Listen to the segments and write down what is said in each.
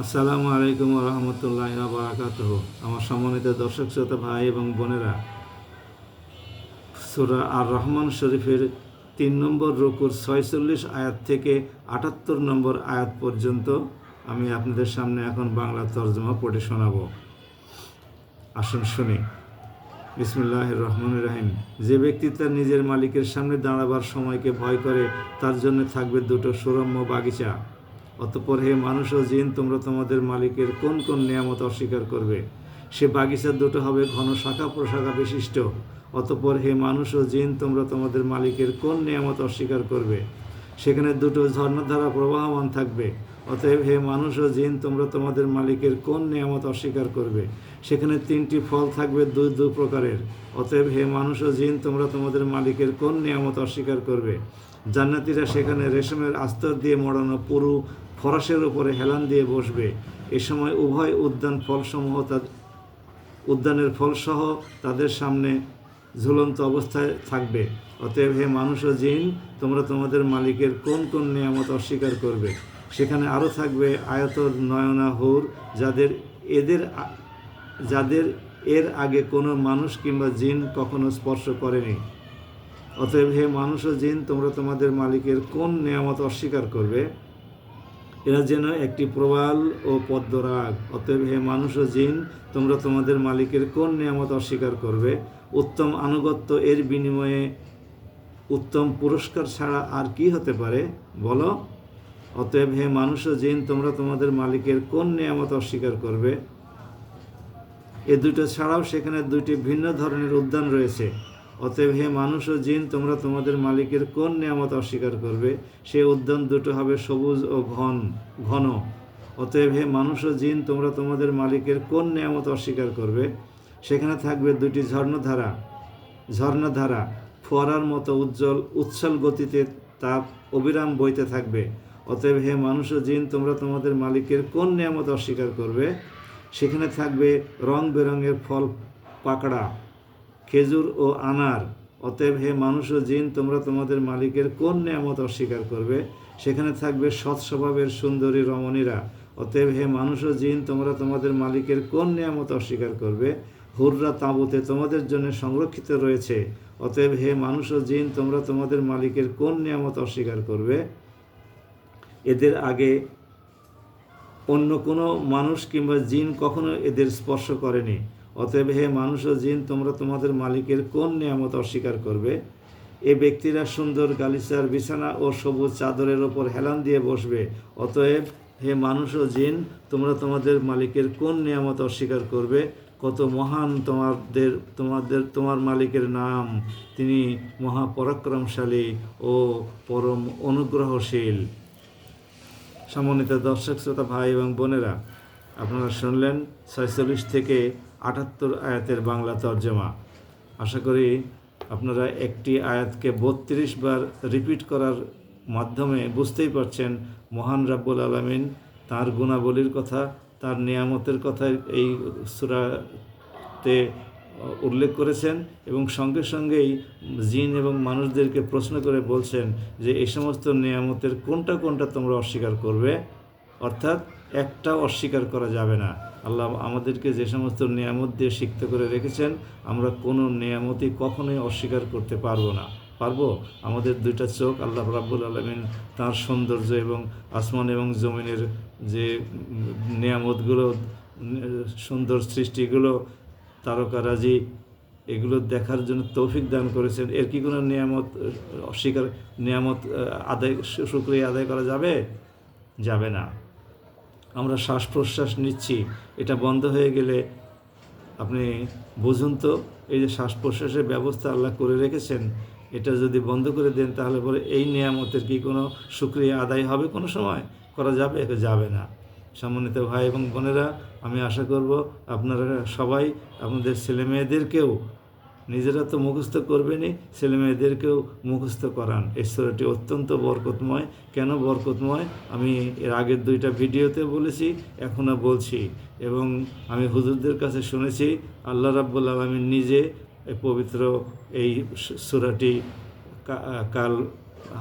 আসসালামু আলাইকুম রহমতুল্লাহ বারাকাত আমার সম্মানিত দর্শক, শ্রোতা, ভাই এবং বোনেরা, সুরা আর রহমান শরীফের তিন নম্বর রুকুর ছয়চল্লিশ আয়াত থেকে আটাত্তর নম্বর আয়াত পর্যন্ত আমি আপনাদের সামনে এখন বাংলা তর্জমা পড়ে শোনাব। আসুন শুনি। বিসমুল্লাহ রহমান রাহিম। যে ব্যক্তি তার নিজের মালিকের সামনে দাঁড়াবার সময়কে ভয় করে, তার জন্য থাকবে দুটো সুরম্য বাগিচা। অতপর হে মানুষ ও জিন, তোমরা তোমাদের মালিকের কোন কোন নিয়ামত অস্বীকার করবে? সে বাগিচার দুটো হবে ঘন শাখা প্রশাখা বিশিষ্ট। অতপর হে মানুষ ও জিন, তোমরা তোমাদের মালিকের কোন নিয়ামত অস্বীকার করবে? সেখানে দুটো ঝর্ণাধারা প্রবাহমান থাকবে। অতএব হে মানুষ ও জিন, তোমরা তোমাদের মালিকের কোন নিয়ামত অস্বীকার করবে? সেখানে তিনটি ফল থাকবে দুই দু প্রকারের। অতএব হে মানুষ ও জিন, তোমরা তোমাদের মালিকের কোন নিয়ামত অস্বীকার করবে? জান্নাতিরা সেখানে রেশমের আস্তর দিয়ে মোড়ানো পুরু ফরাসের উপরে হেলান দিয়ে বসবে। এ সময় উভয় উদ্যান ফলসমূহ উদ্যানের ফলসহ তাদের সামনে ঝুলন্ত অবস্থায় থাকবে। অতএব হে মানুষ ও জিন, তোমরা তোমাদের মালিকের কোন কোন নিয়ামত অস্বীকার করবে? সেখানে আরও থাকবে আয়ত নয়না হুর যাদের এদের যাদের এর আগে কোনো মানুষ কিংবা জিন কখনো স্পর্শ করেনি। অতএব হে মানুষ ও জিন, তোমরা তোমাদের মালিকের কোন নিয়ামত অস্বীকার করবে? এরা যেন একটি প্রবাল ও পদ্মরাগ। অতএব হে মানুষ ও জিন, তোমরা তোমাদের মালিকের কোন নিয়ামত অস্বীকার করবে? উত্তম আনুগত্য এর বিনিময়ে উত্তম পুরস্কার ছাড়া আর কি হতে পারে? বলো। অতএব হে মানুষ ও জিন, তোমরা তোমাদের মালিকের কোন নিয়ামত অস্বীকার করবে? এ দুটো ছাড়াও সেখানে দুইটি ভিন্ন ধরনের উদ্যান রয়েছে। অতএব হে মানুষ ও জিন, তোমরা তোমাদের মালিকের কোন নিয়ামত অস্বীকার করবে? সে উদ্যান দুটো হবে সবুজ ও ঘন ঘন। অতএব হে মানুষ ও জিন, তোমরা তোমাদের মালিকের কোন নিয়ামত অস্বীকার করবে? সেখানে থাকবে দুটি ঝর্ণধারা। ঝর্ণাধারা, ফোয়ারার মতো উজ্জ্বল, উচ্ছল গতিতে তাপ অবিরাম বইতে থাকবে। অতএব হে মানুষ ও জিন, তোমরা তোমাদের মালিকের কোন নিয়ামত অস্বীকার করবে? সেখানে থাকবে রং বেরঙের ফল পাকড়া। খেজুর ও আনার। অতএব হে মানুষ ও জিন, তোমরা তোমাদের মালিকের কোন নিয়ামত অস্বীকার করবে? সেখানে থাকবে সৎ স্বভাবের সুন্দরী রমণীরা। অতএব হে মানুষ ও জিন, তোমরা তোমাদের মালিকের কোন নিয়ামত অস্বীকার করবে? হুররা তাঁবুতে তোমাদের জন্য সংরক্ষিত রয়েছে। অতএব হে মানুষ ও জিন, তোমরা তোমাদের মালিকের কোন নিয়ামত অস্বীকার করবে? এদের আগে অন্য কোনো মানুষ কিংবা জিন কখনো এদের স্পর্শ করেনি। অতএব হে মানুষ ও জিন, তোমরা তোমাদের মালিকের কোন নিয়ামত অস্বীকার করবে? এ ব্যক্তিরা সুন্দর গালিচার বিছানা ও সবুজ চাদরের ওপর হেলান দিয়ে বসবে। অতএব হে মানুষ ও জিন, তোমরা তোমাদের মালিকের কোন নিয়ামত অস্বীকার করবে? কত মহান তোমাদের তোমাদের, তোমার মালিকের নাম। তিনি মহাপরাক্রমশালী ও পরম অনুগ্রহশীল। সম্মানিত দর্শক, শ্রোতা, ভাই এবং বোনেরা, আপনারা শুনলেন ছয়চল্লিশ থেকে আটাত্তর আয়াতের বাংলা তর্জমা। আশা করি আপনারা একটি আয়াতকে বত্রিশ বার রিপিট করার মাধ্যমে বুঝতেই পারছেন, মহান রাব্বুল আলমিন তার গুণাবলীর কথা, তার নিয়ামতের কথা এই সুরাতে উল্লেখ করেছেন এবং সঙ্গে সঙ্গেই জিন এবং মানুষদেরকে প্রশ্ন করে বলছেন যে এই সমস্ত নিয়ামতের কোনটা কোনটা তোমরা অস্বীকার করবে? অর্থাৎ একটা অস্বীকার করা যাবে না। আল্লাহ আমাদেরকে যে সমস্ত নিয়ামত দিয়ে সিক্ত করে রেখেছেন, আমরা কোনো নিয়ামতই কখনোই অস্বীকার করতে পারব না। পারব? আমাদের দুইটা চোখ আল্লাহ রাব্বুল আলমিন তার সৌন্দর্য এবং আসমান এবং জমিনের যে নিয়ামতগুলো, সুন্দর সৃষ্টিগুলো তারকারাজি এগুলো দেখার জন্য তৌফিক দান করেছেন। এর কি কোনো নিয়ামত, অস্বীকার, নিয়ামত, আদায় শুক্রিয়া আদায় করা যাবে? যাবে না। আমরা শ্বাস প্রশ্বাস নিচ্ছি, এটা বন্ধ হয়ে গেলে আপনি বুঝুন তো, এই যে শ্বাস প্রশ্বাসের ব্যবস্থা আল্লাহ করে রেখেছেন, এটা যদি বন্ধ করে দেন তাহলে পরে এই নিয়ামতের কি কোনো সুক্রিয়া আদায় হবে কোনো সময়? করা যাবে? যাবে না। সম্মানিত ভাই এবং বোনেরা, আমি আশা করব আপনারা সবাই, আপনাদের ছেলে মেয়েদেরকেও নিজেরা তো মুখস্থ করবেনই। ছেলে মেয়েদেরকেও মুখস্থ করান। এই সুরাটি অত্যন্ত বরকতময়। কেন বরকতময়? আমি এর আগের দুইটা ভিডিওতে বলেছি, এখনও বলছি। এবং আমি হুজুরদের কাছে শুনেছি, আল্লাহ রাব্বুল আলমিন নিজে পবিত্র এই সুরাটি কাল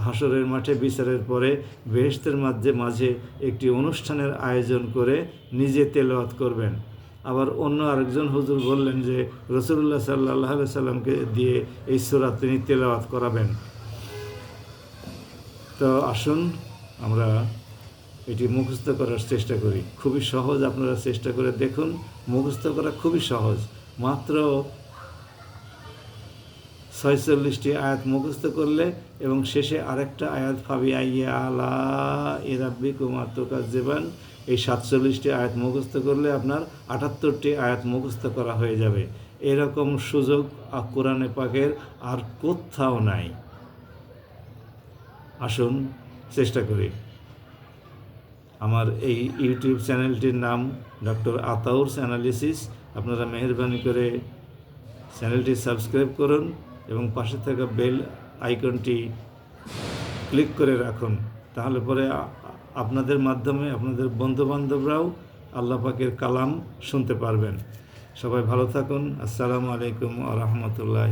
হাসরের মাঠে বিচারের পরে বেহেস্তের মাঝে মাঝে একটি অনুষ্ঠানের আয়োজন করে নিজে তেলাওয়াত করবেন। আবার অন্য আরেকজন হুজুর বললেন যে রসুল্লাহ সাল্লাহ সাল্লামকে দিয়ে এই সুরা তিনি তেলাওয়াত করাবেন। তো আসুন আমরা এটি মুখস্থ করার চেষ্টা করি। খুবই সহজ আপনারা চেষ্টা করে দেখুন, মুখস্থ করা খুবই সহজ। মাত্র ছয়চল্লিশটি আয়াত মুখস্থ করলে এবং শেষে আরেকটা আয়াত ফাবি আইয়া আলা ইরাব্বি কুমার তোকার জেবান এই সাতচল্লিশটি আয়াত মুখস্থ করলে আপনার আটাত্তরটি আয়াত মুখস্থ করা হয়ে যাবে। এরকম সুযোগ কোরআনে পাকের আর কোথাও নাই। আসুন চেষ্টা করি। আমার এই ইউটিউব চ্যানেলটির নাম ডক্টর আতাউরস অ্যানালিসিস। আপনারা মেহরবানি করে চ্যানেলটি সাবস্ক্রাইব করুন এবং পাশে থাকা বেল আইকনটি ক্লিক করে রাখুন। তাহলে পরে আপনাদের মাধ্যমে আপনাদের বন্ধুবান্ধবরাও আল্লাহ পাকের কালাম শুনতে পারবেন। সবাই ভালো থাকুন। আসসালামু আলাইকুম আ রহমতুল্লাহ